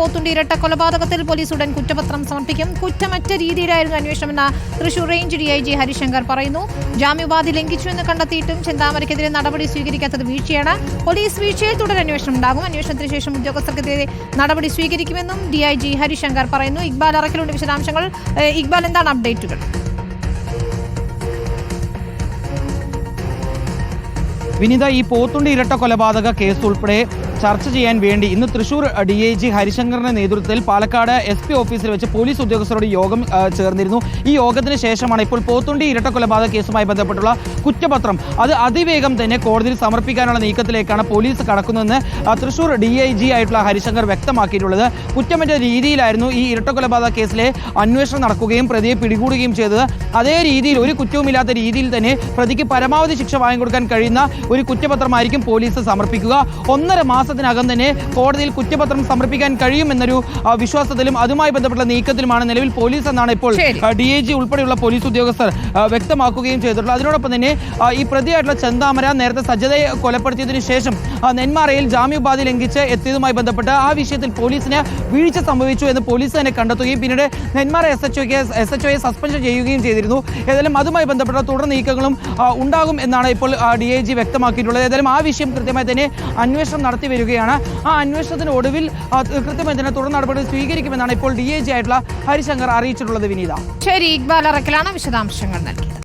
പോത്തുണ്ടി ഇരട്ട കൊലപാതകത്തിൽ പോലീസ് ഉടൻ കുറ്റപത്രം സമർപ്പിക്കും. കുറ്റമറ്റ രീതിയിലായിരുന്നു അന്വേഷണമെന്ന് Thrissur range D I G Harishankar പറയുന്നു. ജാമ്യോപാധി ലംഘിച്ചുവെന്ന് കണ്ടെത്തിയിട്ടും ചെന്താമരയ്ക്കെതിരെ നടപടി സ്വീകരിക്കാത്തത് വീഴ്ചയാണ്. പോലീസ് വീഴ്ചയിൽ തുടർ അന്വേഷണം ഉണ്ടാകും. അന്വേഷണത്തിന് ശേഷം ഉദ്യോഗസ്ഥർക്കെതിരെ നടപടി സ്വീകരിക്കുമെന്നും ഡി ഐ ജി ഹരിശങ്കർ പറയുന്നു. ഇക്ബാൽ അറക്കലുണ്ട് വിശദാംശങ്ങൾ. ഇക്ബാൽ എന്താണ് അപ്ഡേറ്റുകൾ? വിനിത ഈ പോത്തുണ്ടി ഇരട്ട കൊലപാതക കേസ് ഉൾപ്പെടെ ചർച്ച ചെയ്യാൻ വേണ്ടി ഇന്ന് തൃശൂർ ഡി ഐ ജി ഹരിശങ്കറിന്റെ നേതൃത്വത്തിൽ പാലക്കാട് എസ് പി ഓഫീസിൽ വെച്ച് പോലീസ് ഉദ്യോഗസ്ഥരോട് യോഗം ചേർന്നിരുന്നു. ഈ യോഗത്തിന് ശേഷമാണ് ഇപ്പോൾ പോത്തുണ്ടി ഇരട്ട കൊലപാതക കേസുമായി ബന്ധപ്പെട്ടുള്ള കുറ്റപത്രം. അത് അതിവേഗം തന്നെ കോടതിയിൽ സമർപ്പിക്കാനുള്ള നീക്കത്തിലേക്കാണ് പോലീസ് കടക്കുന്നതെന്ന് തൃശൂർ ഡി ഐ ജി ആയിട്ടുള്ള ഹരിശങ്കർ വ്യക്തമാക്കിയിട്ടുള്ളത്. കുറ്റമറ്റ രീതിയിലായിരുന്നു ഈ ഇരട്ട കൊലപാതക കേസിലെ അന്വേഷണം നടക്കുകയും പ്രതിയെ പിടികൂടുകയും ചെയ്തത്. അതേ രീതിയിൽ ഒരു കുറ്റവുമില്ലാത്ത രീതിയിൽ തന്നെ പ്രതിക്ക് പരമാവധി ശിക്ഷ വാങ്ങിക്കൊടുക്കാൻ കഴിയുന്ന ഒരു കുറ്റപത്രമായിരിക്കും പോലീസ് സമർപ്പിക്കുക. ഒന്നര മാസത്തിനകം തന്നെ കോടതിയിൽ കുറ്റപത്രം സമർപ്പിക്കാൻ കഴിയുമെന്നൊരു വിശ്വാസത്തിലും അതുമായി ബന്ധപ്പെട്ട നീക്കത്തിലുമാണ് നിലവിൽ പോലീസ് എന്നാണ് ഇപ്പോൾ. ഡി ഐ ജി ഉൾപ്പെടെയുള്ള പോലീസ് ഉദ്യോഗസ്ഥർ വ്യക്തമാക്കുകയും ചെയ്തിട്ടുള്ളത്. അതിനോടൊപ്പം തന്നെ ഈ പ്രതിയായിട്ടുള്ള ചന്താമര നേരത്തെ സജ്ജതയെ കൊലപ്പെടുത്തിയതിനു ശേഷം നെന്മാറയിൽ ജാമ്യോപാധി ലംഘിച്ച് എത്തിയതുമായി ബന്ധപ്പെട്ട് ആ വിഷയത്തിൽ പോലീസിന് വീഴ്ച സംഭവിച്ചു എന്ന് പോലീസ് തന്നെ കണ്ടെത്തുകയും പിന്നീട് നെന്മാറ എസ് എച്ച് ഒക്ക് എസ് എച്ച് ഒയെ സസ്പെൻഷൻ ചെയ്യുകയും ചെയ്തിരുന്നു. ഏതായാലും അതുമായി ബന്ധപ്പെട്ട തുടർ നീക്കങ്ങളും ഉണ്ടാകും എന്നാണ് ഇപ്പോൾ ഡി ഐ ജി വ്യക്തമാക്കിയിട്ടുള്ളത്. ഏതായാലും ആ വിഷയം കൃത്യമായി തന്നെ അന്വേഷണം നടത്തി വരികയാണ് ആ അന്വേഷണത്തിന് ഒടുവിൽ കൃത്യമായി തന്നെ തുടർ നടപടി സ്വീകരിക്കുമെന്നാണ് ഇപ്പോൾ ഡി ആയിട്ടുള്ള ഹരിശങ്കർ അറിയിച്ചിട്ടുള്ളത് വിനീത. ശരി ഇക്ബാൽ അറക്കലാണ് വിശദാംശങ്ങൾ നൽകിയത്.